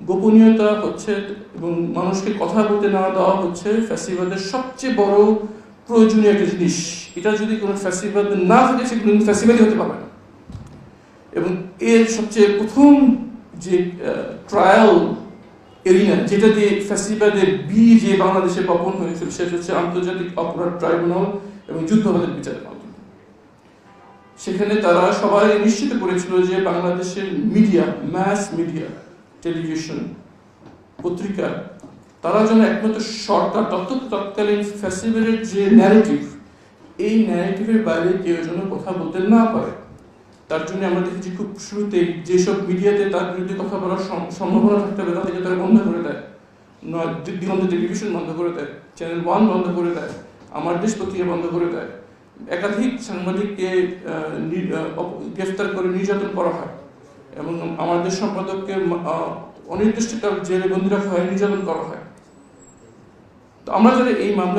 গোপনীয়তা হচ্ছে এবং মানুষকে কথা বলতে না দেওয়া হচ্ছে ফ্যাসিবাদের সবচেয়ে বড় প্রয়োজনীয় একটা জিনিস। এটা যদি কোনো ফ্যাসিবাদ না থাকে সে কোনো ফ্যাসিবাদই হতে পারবে না। এবং এর সবচেয়ে প্রথম যে ট্রায়াল এরিনা যেটা দিয়ে ফ্যাসিবাদের বি যে বাংলাদেশে বপন হয়েছিল, সেটা হচ্ছে আন্তর্জাতিক অপরাধ ট্রাইব্যুনাল এবং যুদ্ধাপরাধের বিচারের মাধ্যমে। সেখানে তারা সবাই নিশ্চিত করেছিল যে বাংলাদেশের মিডিয়া ম্যাস মিডিয়া টেলিভিশন, পত্রিকা, তারা যেন একমাত্র সরকার তৎকালীন ফ্যাসিবাদের যে ন্যারেটিভ এই ন্যারেটিভের বাইরে কেউ যেন কথা বলতে না পারে। তার জন্য আমরা দেখেছি খুব শুরুতেই যেসব মিডিয়াতে তার বিরুদ্ধে কথা বলার সম্ভাবনা থাকতে হবে তাদেরকে তারা বন্ধ করে দেয়। দিগন্ত টেলিভিশন বন্ধ করে দেয়, চ্যানেল ওয়ান বন্ধ করে দেয়, আমার দেশ পত্রিকা বন্ধ করে দেয়। একাধিক সাংবাদিককে গ্রেফতার করে নির্যাতন করা হয়। এবং আমাদের সম্পাদককে অনির্দিষ্টকাল জেলে বন্দি রাখা হয়, নির্যাতন করা হয়। তো আমরা যদি এই মামলায়